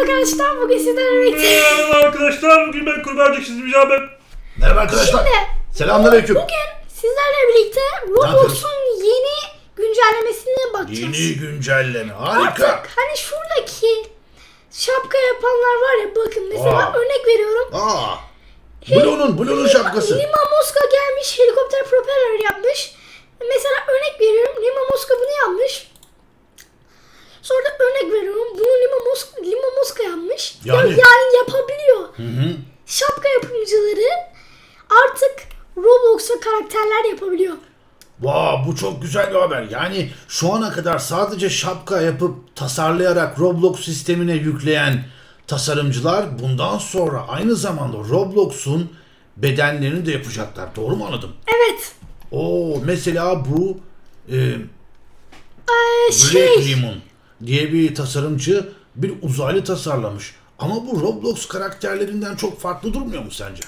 arkadaşlar bugün sizlerle birlikte. Merhaba arkadaşlar bugün ben kurbancık çizmeyeceğim ben. Merhaba arkadaşlar. Şimdi Selamünaleyküm. bugün sizlerle birlikte Roblox'un yeni güncellemesine bakacağız. Yeni güncelleme. Harika. Artık hani şuradaki şapka yapanlar var ya bakın mesela Aa. örnek veriyorum. Aa. Blue'nun, Blue'nun şapkası. Lima Moska gelmiş helikopter propeller yapmış. Mesela örnek veriyorum Lima Moska bunu yapmış. Sonra örnek veriyorum bunu Lima Moska, Lima Moska yapmış. Ya- Yani- yani yapabiliyor. Hı hı. şapka yapımcıları artık Roblox'a karakterler yapabiliyor. Vaa bu çok güzel bir haber. Yani şu ana kadar sadece şapka yapıp tasarlayarak Roblox sistemine yükleyen tasarımcılar bundan sonra aynı zamanda Roblox'un bedenlerini de yapacaklar. Doğru mu anladım? Evet. Oo mesela bu e, Ee, şey, Black Lemon diye bir tasarımcı bir uzaylı tasarlamış. Ama bu Roblox karakterlerinden çok farklı durmuyor mu sence?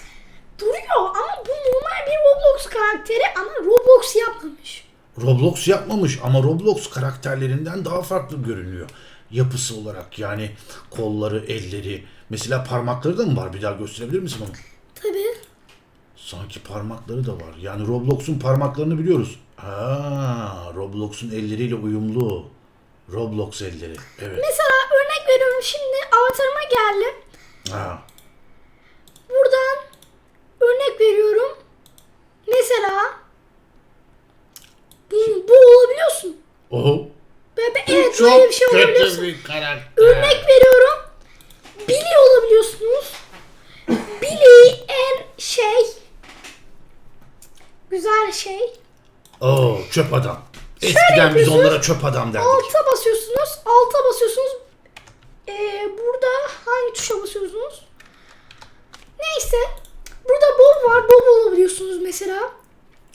duruyor ama bu normal bir Roblox karakteri ama Roblox yapmamış. Roblox yapmamış ama Roblox karakterlerinden daha farklı görünüyor. Yapısı olarak yani kolları, elleri. Mesela parmakları da mı var? Bir daha gösterebilir misin onu? Tabii. Sanki parmakları da var. Yani Roblox'un parmaklarını biliyoruz. Aa, Roblox'un elleriyle uyumlu. Roblox elleri. Evet. Mesela örnek veriyorum şimdi avatarıma geldim. Ha. Buradan örnek veriyorum. Mesela bu, bu olabiliyorsun. Oho. Ve be- evet böyle bir şey olabiliyorsun. bir karakter. Örnek veriyorum. Billy olabiliyorsunuz. Billy en şey güzel şey. Oo, çöp adam. Eskiden biz yapıyorsunuz. onlara çöp adam derdik. Alta basıyorsunuz. Alta basıyorsunuz. Ee, burada hangi tuşa basıyorsunuz? Neyse. Burada Bob var. Bob olabiliyorsunuz mesela.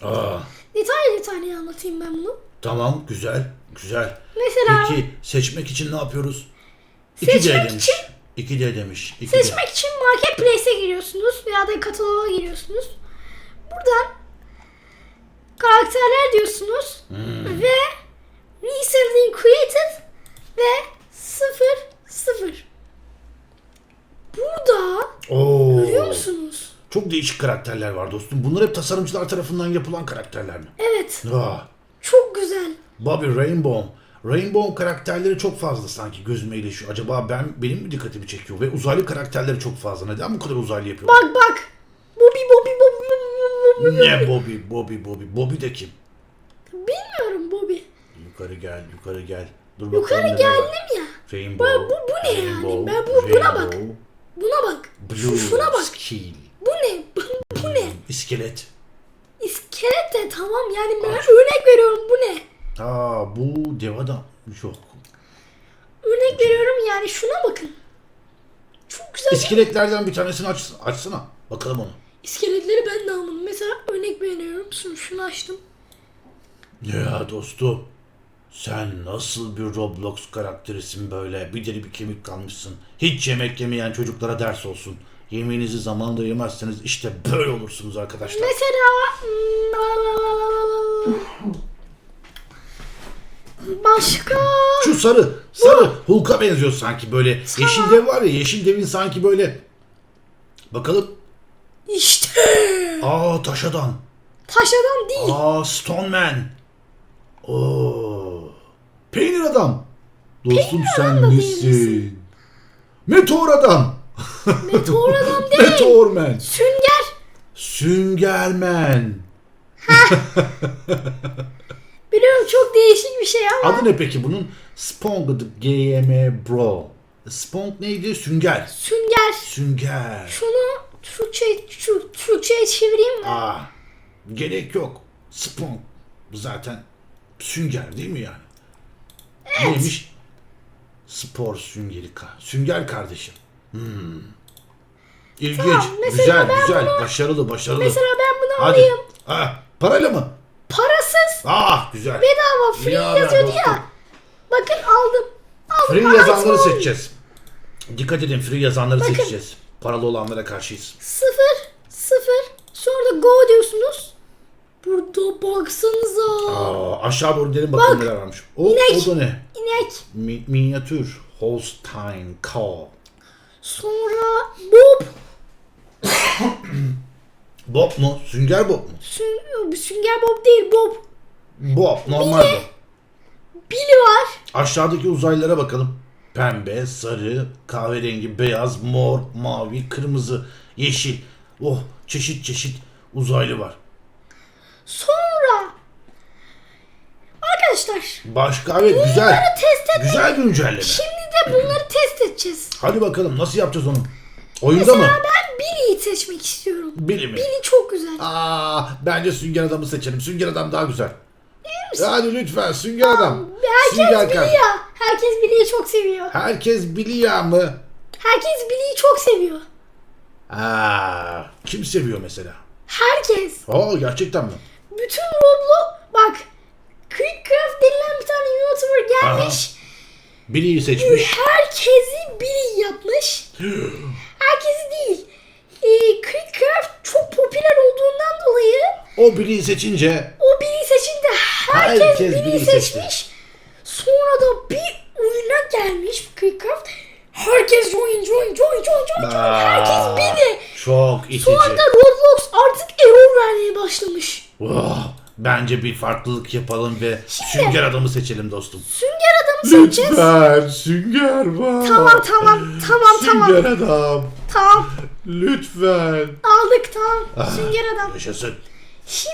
Aa, Detaylı detaylı anlatayım ben bunu. tamam güzel. Güzel. Mesela Peki seçmek için ne yapıyoruz? Seçmek 2D demiş. için- 2D demiş. 2D. seçmek için Marketplace'e giriyorsunuz veya da kataloğa giriyorsunuz. Buradan karakterler diyorsunuz Hmm. ve recently created ve 0 0. Burada Oo. görüyor musunuz? Çok değişik karakterler var dostum. Bunlar hep tasarımcılar tarafından yapılan karakterler mi? Evet. Aa, Çok güzel. Bobby Rainbow. Rainbow karakterleri çok fazla sanki gözüme ilişiyor. Acaba ben benim mi dikkatimi çekiyor? Ve uzaylı karakterleri çok fazla. Neden bu kadar uzaylı yapıyorlar? Bak bak. Bobby. Ne Bobby, Bobby, Bobby. Bobby de kim? Bilmiyorum Bobby. Yukarı gel, yukarı gel. Dur Yukarı bakalım neler geldim ya. Rainbow. Bu- bu- bu ne yani? Rainbow, Ben bu- buna bak. Buna bak. Blue, şuna bak. Skill, Bu ne? Bu, bu ne? iskelet. İskelet de tamam yani ben örnek veriyorum bu ne? Aa bu dev adam. Yok. Örnek veriyorum yani şuna bakın. Çok güzel. İskeletlerden bir tanesini aç, açsana. Bakalım onu. İskeletleri ben de almadım. Mesela örnek veriyorum. Şunu, şunu açtım. Ya dostum. Sen nasıl bir Roblox karakterisin böyle? Bir deri bir kemik kalmışsın. Hiç yemek yemeyen çocuklara ders olsun. Yemeğinizi zamanında yemezseniz işte böyle olursunuz arkadaşlar. Mesela başka Şu sarı, sarı Hulk'a benziyor sanki böyle. Yeşil dev var ya, yeşil devin sanki böyle. Bakalım. İşte Aa taş adam. taş adam değil. Aa Stone Man. Oo. Peynir adam. Dostum sen adam da misin? Meteor adam. Meteor adam değil. Meteor Man. Sünger. Süngermen. Biliyorum çok değişik bir şey ama. Adı ne peki bunun? Sponged GM Bro. Spong neydi? Sünger. Sünger. Sünger. Şunu Türkçe, şu, Türkçe'ye çevireyim mi? Aa, gerek yok. Spong. Bu zaten sünger değil mi yani? Neymiş? Spor süngeri. ka- Sünger kardeşim. Hmm. İlginç. Tamam, mesela güzel, ben güzel. bunu- Başarılı, başarılı. Mesela ben bunu Hadi. alayım. Ha, parayla mı? Parasız. Ah, güzel. Bedava free Ya yazıyordu dostum. ya. Bakın aldım. Aldım. Free Aa, yazanları seçeceğiz. Dikkat edin free yazanları Bakın. seçeceğiz. Paralı olanlara karşıyız. Sıfır. Sıfır. Sonra da go diyorsunuz. Burada baksanıza. Aa, aşağı doğru derin bakalım Bak, neler varmış. O, inek. o da ne? İnek. Mi- minyatür. Holstein Cow. Sonra Bob. Bob mu? Sünger Bob mu? Sün, Sünger Bob değil Bob. Bob. Normal Billy. Bob. Billy var. Aşağıdaki uzaylılara bakalım. Pembe, sarı, kahverengi, beyaz, mor, mavi, kırmızı, yeşil. Oh çeşit çeşit uzaylı var. Sonra arkadaşlar Başka evet güzel. bunları test et. Güzel güncelleme. Şimdi de bunları test edeceğiz. Hadi bakalım nasıl yapacağız onu? Oyunda mı? Mesela ben Billy'yi seçmek istiyorum. Billy mi? Billy çok güzel. Aa, bence Sünger Adam'ı seçelim. Sünger Adam daha güzel. Hadi lütfen Sünger Adam. Herkes Sünger Billy Kar. ya. Herkes Billy'yi çok seviyor. Herkes biliyor mı? Herkes Billy'yi çok seviyor. Aa, kim seviyor mesela? Herkes. Aa gerçekten mi? Bütün Roblox bak Crickcraft denilen bir tane YouTuber gelmiş. Billy'yi seçmiş. Herkesi Billy yapmış. Herkesi değil. Ee, Crickcraft çok popüler olduğundan dolayı O Billy'yi seçince o Billy seçince herkes, Herkes Billy'yi Billy'yi seçmiş. Sonra da bir oyuna gelmiş Crickcraft. Herkes join join join join join. join. Herkes Billy. çok itici. Sonra da Roblox artık error vermeye başlamış. Oh, bence bir farklılık yapalım ve Sünger Adam'ı seçelim dostum. Sünger adamı seçeceğiz. Lütfen Sünger var. Tamam tamam tamam tamam. Sünger Adam. Tamam Lütfen. aldık tamam. Sünger adam. Yaşasın. Şimdi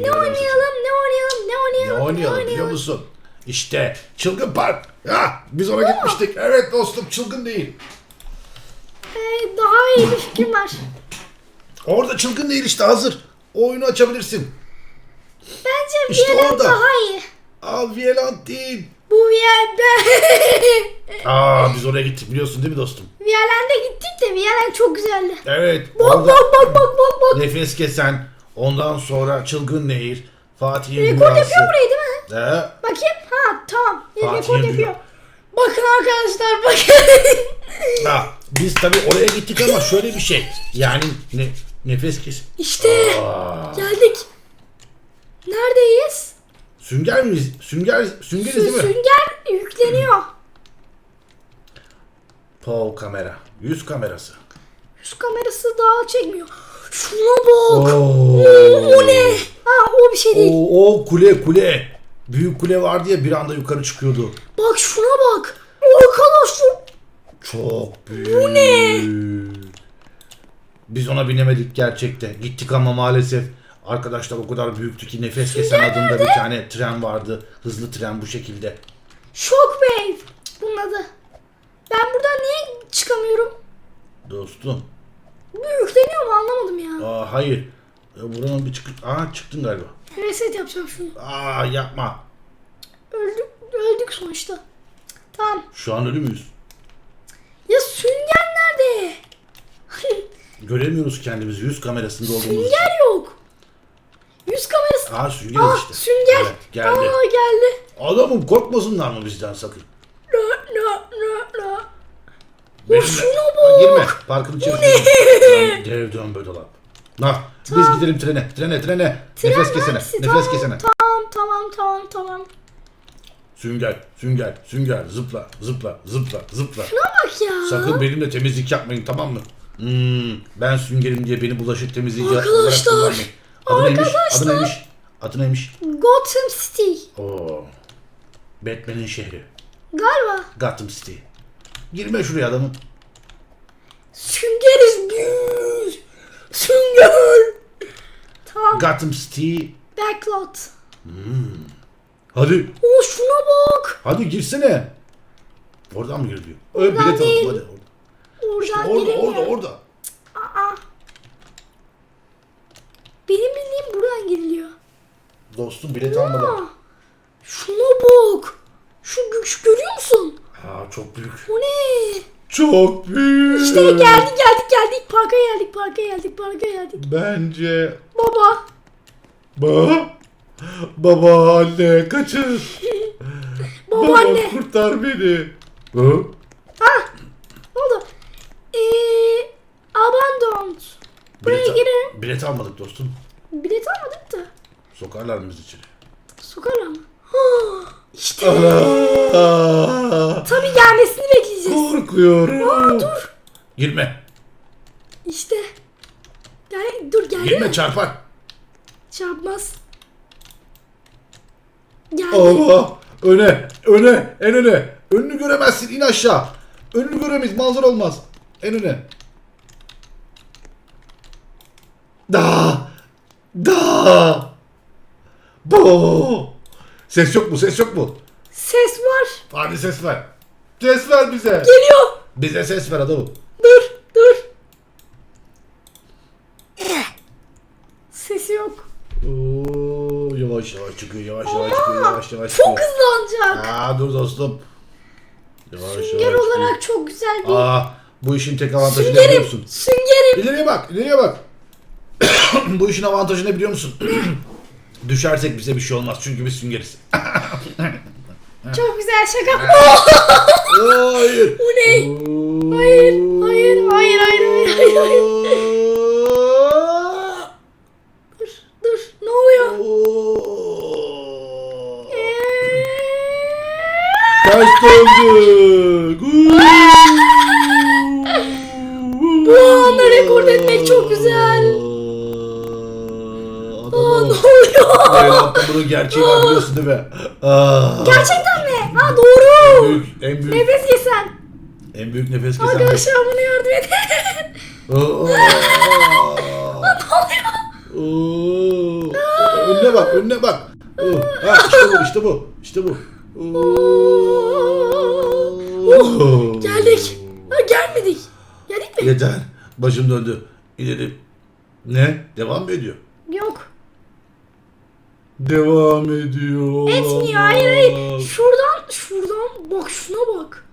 ne adam oynayalım ne oynayalım ne Ne oynayalım oynayalım biliyor musun? İşte Çılgın Park. Ha, biz ona gitmiştik. Evet dostum çılgın değil. Ee, daha iyi bir fikrim var. Orada çılgın değil işte hazır. O oyunu açabilirsin. Bence İşte orada. daha iyi. Aa Violent değil. Bu Violent. Aa biz oraya gittik biliyorsun değil mi dostum? Violent'e gittik de Violent çok güzeldi. Evet. Bak orada bak bak bak bak bak. Nefes kesen. Ondan sonra çılgın nehir. Fatih'in Rekor rüyası. yapıyor burayı değil mi? Ee, Bakayım. Ha tamam. Rekor yapıyor. Bakın arkadaşlar bakın. ha, biz tabii oraya gittik ama şöyle bir şey. Yani ne, nefes kes. işte Aa, geldik. Neredeyiz? sünger miyiz? Sünger, süngeriz değil mi? Sünger yükleniyor. Paul kamera. Yüz kamerası. Yüz kamerası daha çekmiyor. Şuna bak. Oo. O ne? Ha o bir şey değil. O, o kule kule. Büyük kule vardı ya bir anda yukarı çıkıyordu. Bak şuna bak. Arkadaşlar. Çok büyük. Bu ne? Biz ona binemedik gerçekten. Gittik ama maalesef arkadaşlar o kadar büyüktü ki nefes kesen adında bir tane tren vardı. Hızlı tren bu şekilde. Shockwave. Bunun adı. Ben buradan niye çıkamıyorum? Dostum. Bu yükleniyor mu anlamadım ya. Aa, hayır. E, Buranın bir çık... Aa çıktın galiba. Reset yapacağım şunu. Aa yapma. Öldük, öldük sonuçta. Tamam. Şu an ölü müyüz? Ya sünger nerede? Göremiyoruz kendimizi yüz kamerasında olduğumuz için. sünger yok. Yüz kamerası. Aa sünger Aa işte. sünger. Evet, geldi. Aa geldi. Adamım korkmasınlar mı bizden sakın? No no no no. Benimle- şuna bak. Girme. Parkın içerisine. Dev dönbe dolap. Nah, biz gidelim trene. Trene trene. Nefes kesene. hangisi? Nefes Tamam, kesene. Tamam tamam tamam tamam. Sünger, sünger, sünger. Zıpla, zıpla, zıpla, zıpla. Şuna bak ya. Sakın benimle temizlik yapmayın tamam mı? Hmm, ben süngerim diye beni bulaşık temizleyici olarak Arkadaşlar, kullanmayın. Adı neymiş? Adı neymiş? Adı neymiş? Gotham City. Oo. Batman'in şehri. Galiba. Gotham City. Girme şuraya adamım. Süngeriz biz. Sünger. Tamam. Gotham City. Backlot. Hadi. Oo şuna bak. Hadi girsene. Oradan mı giriliyor? Öyle Oradan bilet değil. hadi. Oradan Orada, girilmiyor. orada, orada. Aa. Benim bildiğim buradan giriliyor. Dostum bilet almadan. Aa, şuna bak. Şu güç görüyor musun? Aa çok büyük. O ne? Çok büyük. İşte geldik geldik geldik. Parka geldik parka geldik parka geldik. Bence Baba. Baba. Baba anne kaçın. Babaanne. kurtar beni. Ha. Ne oldu? Eee. Abandoned. Buraya Bilet, girelim. bilet almadık dostum. Bilet almadık da. Sokarlar mı bizi içeri? Sokarlar mı? İşte. Tabii gelmesini bekleyeceğiz. korkuyorum. Aa, dur. Girme. İşte. Gel, dur geldi Girme mi? çarpar. Çarpmaz. Geldi. Allah. Öne. Öne. En öne. Önünü göremezsin. in aşağı. Önünü göremeyiz. Manzara olmaz. En öne. Da. Da. Bu. Ses yok mu? Ses yok mu? Ses var. Hadi ses ver. Ses ver bize. Geliyor. Bize ses ver adamım. Dur dur. Sesi yok. Oo, yavaş yavaş çıkıyor. Yavaş yavaş çıkıyor. Yavaş yavaş çıkıyor. Çok hızlanacak. Aa dur dostum. Yavaş Sünger yavaş çıkıyor. olarak çok güzel bir Aa bu işin tek avantajı ne biliyor süngerim. musun? Süngerim. İleriye bak, ileriye bak. bu işin avantajı ne biliyor musun? Düşersek bize bir şey olmaz çünkü biz süngeriz. Çok güzel şaka. Hayır. Bu ne? Hayır, hayır, hayır, hayır, hayır, hayır. Dur, dur. Ne oluyor? Ters döndük. Bu anı rekord etmek çok güzel. Ne oluyor? Hayatta bunun gerçeği var biliyorsun değil mi? Aa. Gerçekten mi? Ha doğru. En büyük, en büyük, Nefes yesen. en büyük nefes kesen. Arkadaşlar bana yardım edin. Aa. Oo. Önüne bak, önüne bak. Oo. Ha, işte bu, işte bu, işte bu. Oo. Geldik. Ha, gelmedik. Geldik mi? Yeter. Başım döndü. İleri. Ne? Devam mı ediyor? Devam ediyor. Etmiyor. Hayır hayır. Şuradan, şuradan. Bak şuna bak.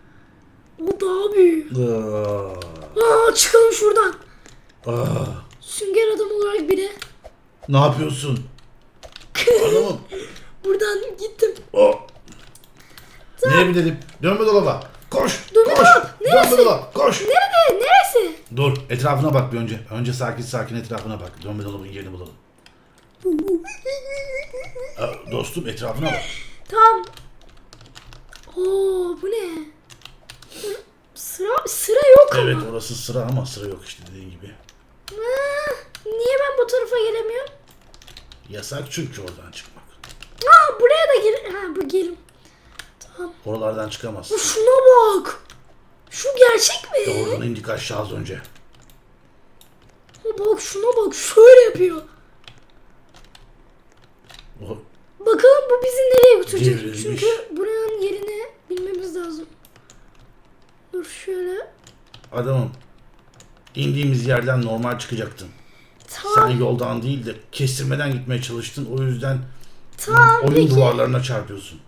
O daha büyük. Aa. Aa çıkalım şuradan. Aa. Sünger adam olarak biri. Ne yapıyorsun? Adamım. Buradan gittim. O. Nereye binelim? Dönme dolaba. Koş. Dönme koş. dolap. Neresi? Dönme dolaba. Koş. Nerede? Neresi? Dur. Etrafına bak bir önce. Önce sakin sakin etrafına bak. Dönme dolabın yerini bulalım. Dostum etrafına bak. Tamam. Oo bu ne? Sıra sıra yok Evet ama. orası sıra ama sıra yok işte dediğin gibi. Aa, niye ben bu tarafa gelemiyorum? Yasak çünkü oradan çıkmak. Aa buraya da gel. Ha bu gelim. Tamam. Oralardan çıkamaz. Bu şuna bak. Şu gerçek mi? Oradan indik aşağı az önce. Ha, Bak şuna bak. Şöyle yapıyor. Bakalım bu bizi nereye götürecek? Devrilmiş. Çünkü buranın yerini bilmemiz lazım. Dur şöyle. Adamım. indiğimiz yerden normal çıkacaktın. Sen Tamam. yoldan değil de kestirmeden gitmeye çalıştın. O yüzden Tamam oyun peki. duvarlarına çarpıyorsun.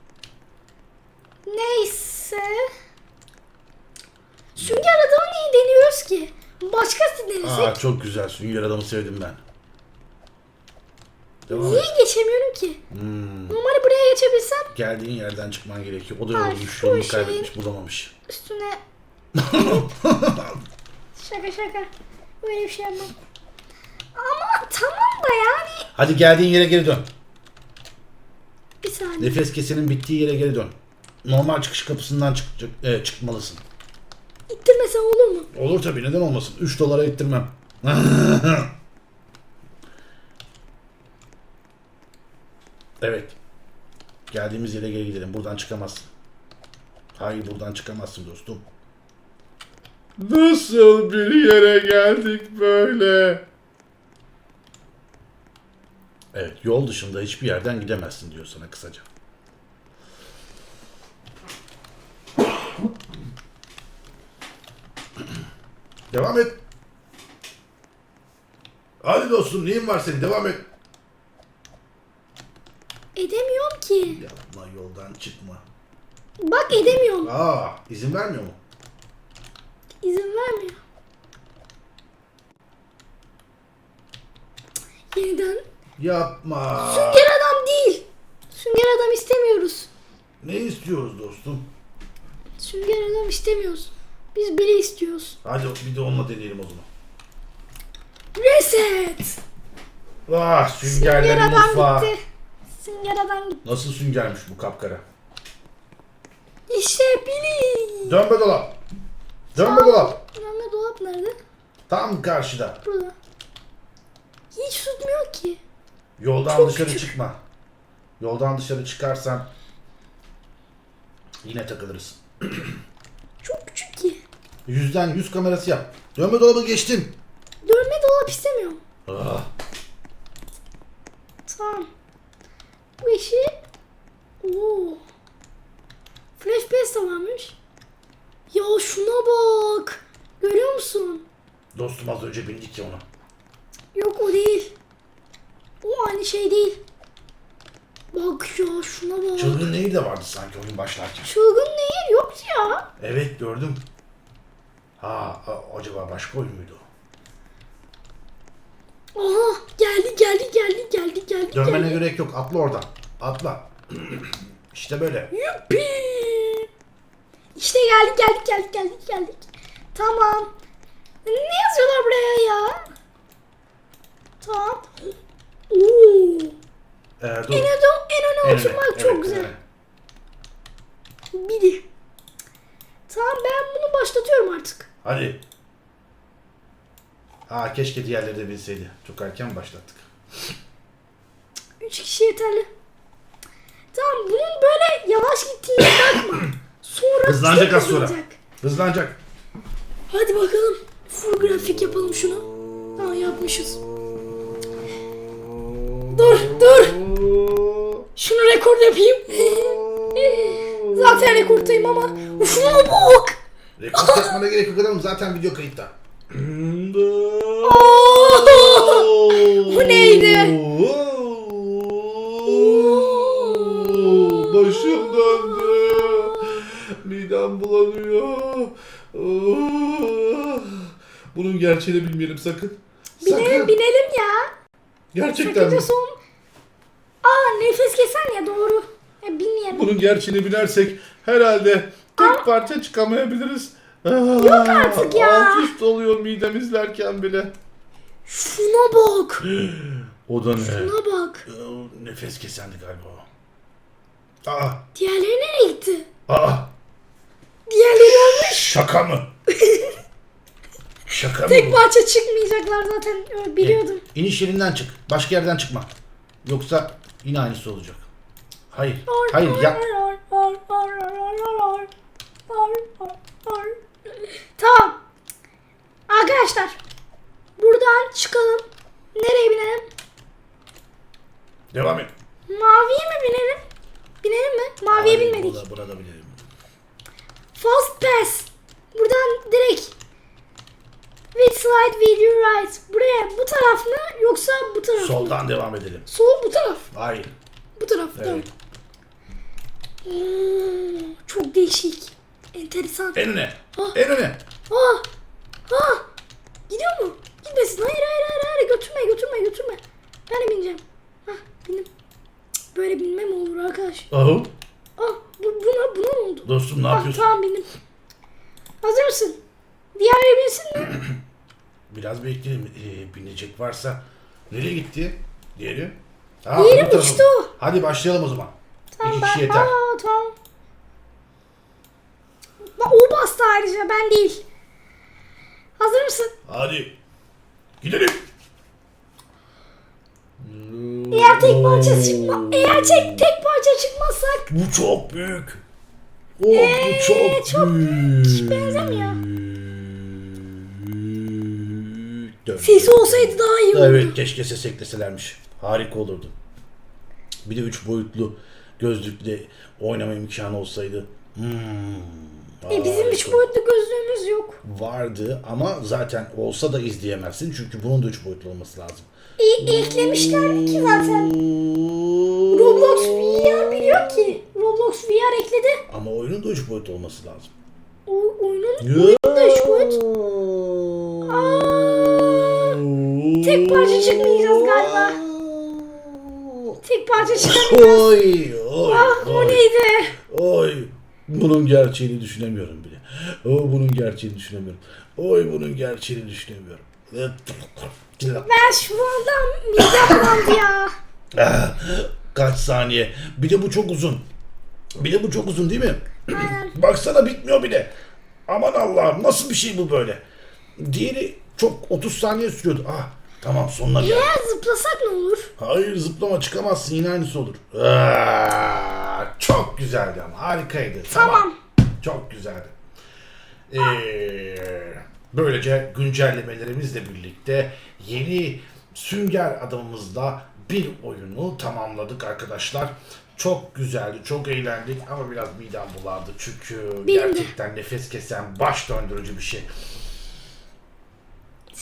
Neyse. Sünger adamı niye deniyoruz ki? Başkası denesek. Aa çok güzel. Sünger adamı sevdim ben. Devam Niye et. geçemiyorum ki? Hmm. Normalde buraya geçebilsem Geldiğin yerden çıkman gerekiyor. O da Ay, yorulmuş, yolunu şey- kaybetmiş, bulamamış. üstüne... şaka şaka. Böyle bir şey yapmam. Ama tamam da yani. Hadi geldiğin yere geri dön. Bir saniye. Nefes kesenin bittiği yere geri dön. Normal çıkış kapısından çık, çık- e, çıkmalısın. İttirmesem olur mu? Olur tabii neden olmasın. 3 dolara ettirmem. evet. Geldiğimiz yere geri gidelim. Buradan çıkamazsın. Hayır buradan çıkamazsın dostum. Nasıl bir yere geldik böyle? Evet yol dışında hiçbir yerden gidemezsin diyor sana kısaca. Devam et. Hadi dostum neyin var senin devam et. Ki. Yapma yoldan çıkma. Bak edemiyorum. Aa izin vermiyor mu? İzin vermiyor. Yeniden. Yapma. Sünger adam değil. Sünger adam istemiyoruz. Ne istiyoruz dostum? Sünger adam istemiyoruz. Biz biri istiyoruz. Hadi bir de onunla deneyelim o zaman. Reset. Ah Sünger süngerlerin adam mutfağı. gitti. Sünger adam gitti. Nasıl süngermiş bu kapkara? İşte Billy. Dönme dolap. Dönme dolap. Dönme dolap nerede? Tam karşıda. Burada. Hiç tutmuyor ki. Yoldan Çok dışarı küçük. çıkma. Yoldan dışarı çıkarsan yine takılırız. Çok küçük ki. Yüzden yüz kamerası yap. Dönme dolabı geçtim. Dönme dolap istemiyorum. Ah, Tamam. Bu işi... Oo. Flash de varmış. Ya şuna bak. Görüyor musun? dostum az önce bindik ya ona. Yok o değil. O aynı şey değil. Bak ya şuna bak. Çılgın nehir de vardı sanki oyun başlarken. Çılgın nehir yok ya. Evet gördüm. Ha, acaba başka oyun muydu? Aha geldi geldi geldi geldi geldi. Dönmene geldi. gerek yok. Atla oradan. Atla. işte böyle. Yuppi. İşte geldik geldik geldik geldik geldik. Tamam. Ne yazıyorlar buraya ya? Tamam. Oo. Ee, dur. En en öne oturmak öne, çok evet, güzel. evet. Biri. Tamam ben bunu başlatıyorum artık. Hadi. Ha keşke diğerleri de bilseydi. Çok erken başlattık. Üç kişi yeterli. Tamam bunun böyle yavaş gittiğine bakma. Sonra Hızlanacak az sonra. hızlanacak. Hızlanacak. Hadi bakalım. Full grafik yapalım şunu. Ha yapmışız. Dur dur. Şunu rekord yapayım. Zaten rekorttayım ama. Şuna bak. Rekord yapmana gerek yok adamım. Zaten video kayıtta. Bu neydi? Başım döndü. Midem bulanıyor. Bunun gerçeğini bilmeyelim sakın. Binelim Sakın. binelim ya. Gerçekten mi? Sakınca son. Aa nefes kesen ya doğru. Ya bilmeyelim. Bunun gerçeğini bilersek herhalde tek parça çıkamayabiliriz. Yok artık ya. Alt üst oluyor midem izlerken bile. Şuna bak. O da ne? Şuna bak. Nefes kesendi galiba. Aa, Diğerleri nereye gitti? aa, Diğerleri ölmüş. şaka mı? şaka mı? Tek bu? parça çıkmayacaklar zaten. Biliyordum. İniş yerinden çık. Başka yerden çıkma. Yoksa yine aynısı olacak. Hayır. Hayır ya. Tamam. Arkadaşlar. Buradan çıkalım. Nereye binelim? Devam et. Maviye mi binelim? Binelim mi? Maviye Hayır, binmedik. Burada, burada binelim. Fast pass. Buradan direkt. With slide your right. Buraya bu taraf mı yoksa bu taraf mı? Soldan devam edelim. Sol bu taraf. Hayır. Bu taraf. Tamam. Evet. Oo, çok değişik. Enteresan. En öne. Ah. En öne. Aa! Aa! Gidiyor mu? Gitmesin. Hayır hayır hayır hayır. Götürme götürme götürme. Ben de bineceğim. Hah bindim. Cık, Böyle binme mi olur arkadaş? Ahu. Ah bu, buna, buna ne oldu? Dostum ne Ah, yapıyorsun? tamam bindim. Hazır mısın? Diğerleri binsin mi? Biraz bekleyelim. Ee, binecek varsa. Nereye gitti? Diğeri. Aa, Diğeri uçtu. Hadi başlayalım o zaman. Tamam İki ben... kişi yeter. Aa tamam. Bak o bastı ayrıca ben değil. Hazır mısın? Hadi. Gidelim. Eğer tek parça çıkma, eğer tek, tek parça çıkmazsak Bu çok büyük. Oh, bu çok, Ee, çok büyük. hiç benzemiyor. Dön. Sesi olsaydı daha iyi olurdu. Evet keşke ses ekleselermiş. Harika olurdu. Bir de üç boyutlu gözlükle oynama imkanı olsaydı. Hmm, E, bizim üç harika. boyutlu gözlüğümüz yok. Vardı ama zaten olsa da izleyemezsin. Çünkü bunun da üç boyutlu olması lazım. E, eklemişler ki zaten. Roblox VR biliyor ki. Roblox VR ekledi. Ama oyunun da üç boyutlu olması lazım. O, oyunun, oyunun da üç boyut. tek parça çıkmayacağız galiba. Tek parça çıkamayacağız. Oy, oy, Ah o oy, neydi? oy. Bunun gerçeğini düşünemiyorum bile. O bunun gerçeğini düşünemiyorum. Oy bunun gerçeğini düşünemiyorum. Ben şu anda midem bulandı ya. Ah, Kaç saniye. Bir de bu çok uzun. Bir de bu çok uzun değil mi? Baksana bitmiyor bile. Aman Allah'ım nasıl bir şey bu böyle? Diğeri çok 30 saniye sürüyordu. Ah tamam sonuna geldik. Eğer zıplasak ne olur? Hayır zıplama çıkamazsın yine aynısı olur. Aa, çok güzeldi ama harikaydı. Tamam. Çok güzeldi. Ee, böylece güncellemelerimizle birlikte yeni sünger adamımızla bir oyunu tamamladık arkadaşlar. Çok güzeldi, çok eğlendik ama biraz midem bulandı çünkü Benim de. gerçekten nefes kesen, baş döndürücü bir şey.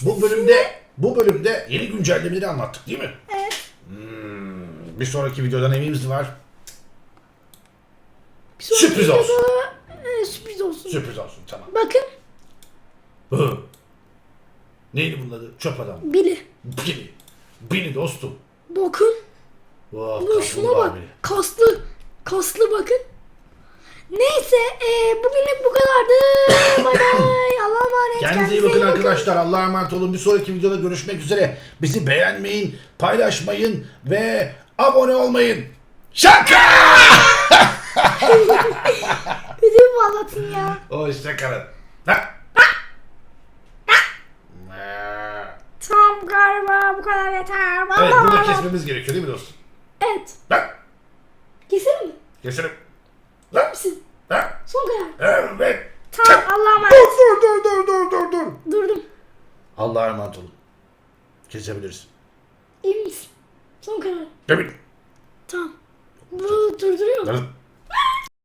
Bu bölümde bu bölümde yeni güncellemeleri anlattık değil mi? Evet. Hmm, bir sonraki videoda neyimiz var? Bir sonraki Sürpriz olsun. videoda, e, sürpriz olsun. Sürpriz olsun tamam. Bakın Hı. Neydi bunun adı? Çöp adam. Billy. Bini. Bini dostum. Bakın. Oh, Bu şuna kaplumbağa bak. Billy. Kaslı. Kaslı bakın. Neyse e, bugünlük bu kadardı. bay bay. Allah'a emanet. Kendinize iyi bakın arkadaşlar. Allah'a emanet olun. Bir sonraki videoda görüşmek üzere. Bizi beğenmeyin, paylaşmayın ve abone olmayın. Şaka! Ödümü bağlatın ya. Hoşçakalın. Ha? Tamam galiba bu kadar yeter. Evet Baba. burada kesmemiz gerekiyor değil mi dostum? Evet. Lan Keselim mi? keselim. Lan. Misin? Lan. Son karar. Evet. Tamam Allah'a emanet. Dur dur dur dur dur dur. Durdum. Allah'a emanet olun. Kesebiliriz. İyi misin? Son karar. Demin. Tamam. Bu durduruyor mu? Lan.